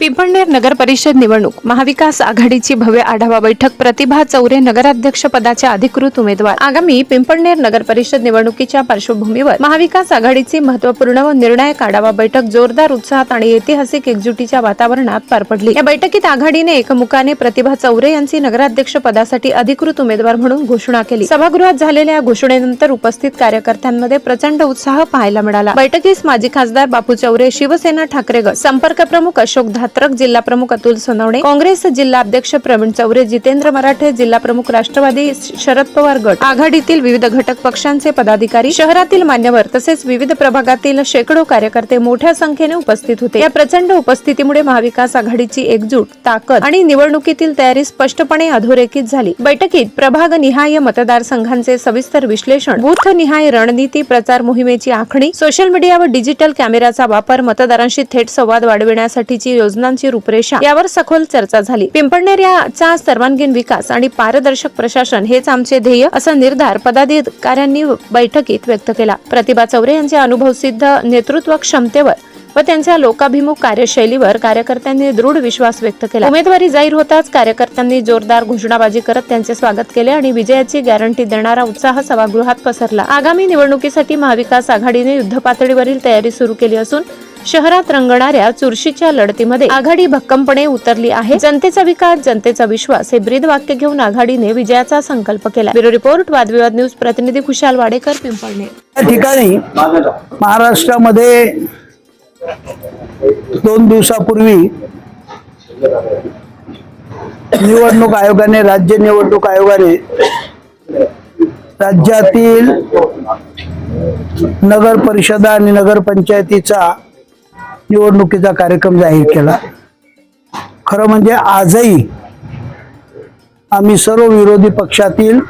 पिंपळनेर नगर परिषद निवडणूक. महाविकास आघाडीची भव्य आढावा बैठक. प्रतिभा चौरे नगराध्यक्ष पदाच्या अधिकृत उमेदवार. आगामी पिंपळनेर नगर परिषद निवडणुकीच्या पार्श्वभूमीवर महाविकास आघाडीची महत्त्वपूर्ण व निर्णायक आढावा बैठक जोरदार उत्साहात आणि ऐतिहासिक एकजुटीच्या वातावरणात पार पडली. या बैठकीत आघाडीने एकमुखाने प्रतिभा चौरे यांची नगराध्यक्ष पदासाठी अधिकृत उमेदवार म्हणून घोषणा केली. सभागृहात झालेल्या या घोषणेनंतर उपस्थित कार्यकर्त्यांमध्ये प्रचंड उत्साह पाहायला मिळाला. बैठकीस माजी खासदार बापू चौरे शिवसेना ठाकरे गट संपर्क प्रमुख अशोक धात्रक जिल्हा प्रमुख अतुल सोनवणे काँग्रेस जिल्हा अध्यक्ष प्रवीण चौरे जितेंद्र मराठे जिल्हा प्रमुख राष्ट्रवादी शरद पवार गट आघाडीतील विविध घटक पक्षांचे पदाधिकारी शहरातील मान्यवर तसेच विविध प्रभागातील शेकडो कार्यकर्ते मोठ्या संख्येने उपस्थित होते. या प्रचंड उपस्थितीमुळे महाविकास आघाडीची एकजूट ताकद आणि निवडणुकीतील तयारी स्पष्टपणे अधोरेखित झाली. बैठकीत प्रभाग निहाय मतदारसंघांचे सविस्तर विश्लेषण बूथ निहाय रणनीती प्रचार मोहिमेची आखणी सोशल मीडिया व डिजिटल कॅमेराचा वापर मतदारांशी थेट संवाद वाढविण्यासाठीची योजनांची रूपरेषा यावर सखोल चर्चा झाली. पिंपळनेर याचा सर्वांगीण विकास आणि पारदर्शक प्रशासन हेच आमचे ध्येय असा निर्धार पदाधिकाऱ्यांनी बैठकीत व्यक्त केला. प्रतिभा चौरे यांच्या अनुभवसिद्ध नेतृत्व क्षमतेवर व त्यांच्या लोकाभिमुख कार्यशैलीवर कार्यकर्त्यांनी दृढ विश्वास व्यक्त केला. उमेदवारी जाहीर होताच कार्यकर्त्यांनी जोरदार घोषणाबाजी करत त्यांचे स्वागत केले आणि विजयाची गॅरंटी देणारा उत्साह सभागृहात पसरला. आगामी निवडणुकीसाठी महाविकास आघाडीने युद्धपातळीवरील तयारी सुरू केली असून शहरात रंगणाऱ्या चुरशीच्या लढतीमध्ये आघाडी भक्कमपणे उतरली आहे. जनतेचा विकास जनतेचा विश्वास हे ब्रीद वाक्य घेऊन आघाडीने विजयाचा संकल्प केला. ब्युरो रिपोर्ट वादविवाद न्यूज प्रतिनिधी खुशाल वाडेकर पिंपळनेर. या ठिकाणी महाराष्ट्रामध्ये दोन दिवसापूर्वी निवडणूक आयोगाने राज्य निवडणूक आयोगाने राज्यातील नगर परिषदा आणि नगरपंचायतीचा निवडणुकीचा कार्यक्रम जाहीर केला. खरं म्हणजे आजही आम्ही सर्व विरोधी पक्षातील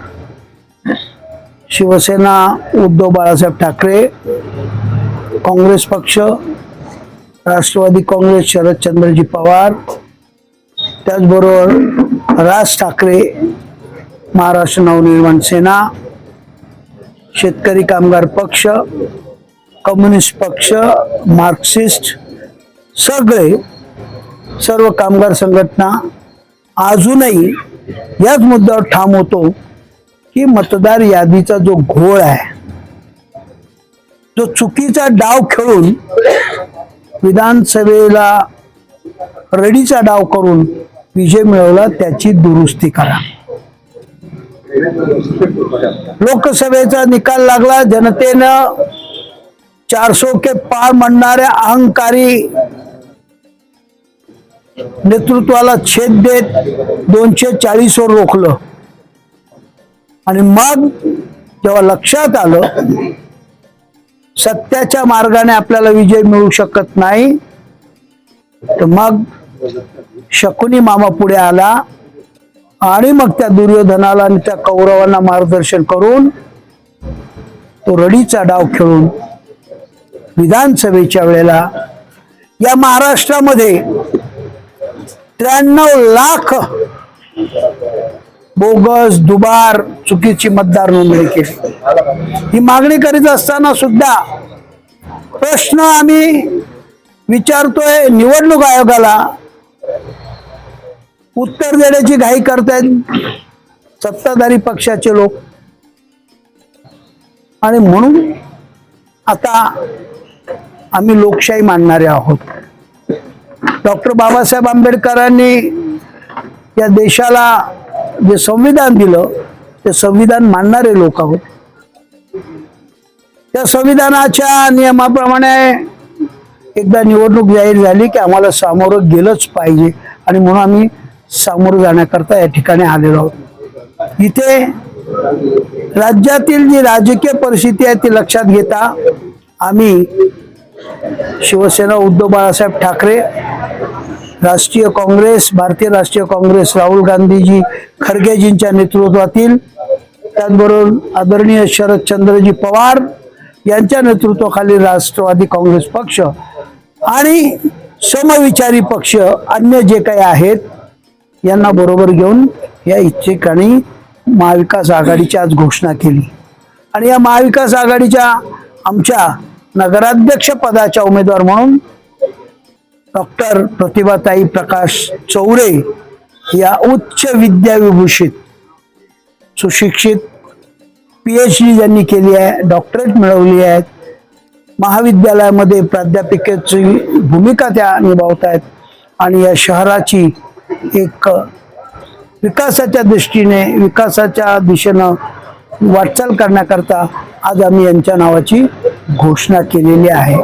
शिवसेना उद्धव बाळासाहेब ठाकरे काँग्रेस पक्ष राष्ट्रवादी काँग्रेस शरदचंद्रजी पवार त्याचबरोबर राज ठाकरे महाराष्ट्र नवनिर्माण सेना शेतकरी कामगार पक्ष कम्युनिस्ट पक्ष मार्क्सिस्ट सगळे सर्व कामगार संघटना अजूनही याच मुद्द्यावर ठाम होतो की मतदार यादीचा जो घोळ आहे जो चुकीचा डाव खेळून विधानसभेला रडीचा डाव करून विजय मिळवला त्याची दुरुस्ती करा. लोकसभेचा निकाल लागला जनतेनं चारसो के पार म्हणणाऱ्या अहंकारी नेतृत्वाला छेद देत दोनशे चाळीसवर रोखलं. आणि मग जेव्हा लक्षात आलं सत्याच्या मार्गाने आपल्याला विजय मिळू शकत नाही तर मग शकुनी मामा पुढे आला आणि मग त्या दुर्योधनाला आणि त्या कौरवांना मार्गदर्शन करून तो रडीचा डाव खेळून विधानसभेच्या वेळेला या महाराष्ट्रामध्ये त्र्याण्णव लाख बोगस दुबार चुकीची मतदार नोंदणी केली. ही मागणी करीत असताना सुद्धा प्रश्न आम्ही विचारतोय निवडणूक आयोगाला. उत्तर देण्याची घाई करतायत सत्ताधारी पक्षाचे लोक. आणि म्हणून आता आम्ही लोकशाही मानणारे आहोत. डॉक्टर बाबासाहेब आंबेडकरांनी या देशाला जे संविधान दिलं ते संविधान मानणारे लोक आहोत. त्या संविधानाच्या नियमाप्रमाणे एकदा निवडणूक जाहीर झाली की आम्हाला सामोरं गेलंच पाहिजे आणि म्हणून आम्ही सामोरं जाण्याकरता या ठिकाणी आलेलो आहोत. इथे राज्यातील जी राजकीय परिस्थिती आहे ती लक्षात घेता आम्ही शिवसेना उद्धव बाळासाहेब ठाकरे राष्ट्रीय काँग्रेस भारतीय राष्ट्रीय काँग्रेस राहुल गांधीजी खरगेजींच्या नेतृत्वातील त्याचबरोबर आदरणीय शरदचंद्रजी पवार यांच्या नेतृत्वाखाली राष्ट्रवादी काँग्रेस पक्ष आणि समविचारी पक्ष अन्य जे काही आहेत यांना बरोबर घेऊन या ठिकाणी महाविकास आघाडीची आज घोषणा केली. आणि या महाविकास आघाडीच्या आमच्या नगराध्यक्ष पदाच्या उमेदवार म्हणून डॉक्टर प्रतिभाताई प्रकाश चौरे या उच्च विद्याविभूषित सुशिक्षित पी एच डी ज्यांनी केली आहे डॉक्टरेट मिळवली आहेत महाविद्यालयामध्ये प्राध्यापिकेची भूमिका त्या निभावत आहेत आणि या शहराची एक विकासाच्या दृष्टीने विकासाच्या दिशेनं वाटचाल करण्याकरता आज आम्ही यांच्या नावाची घोषणा केलेली आहे.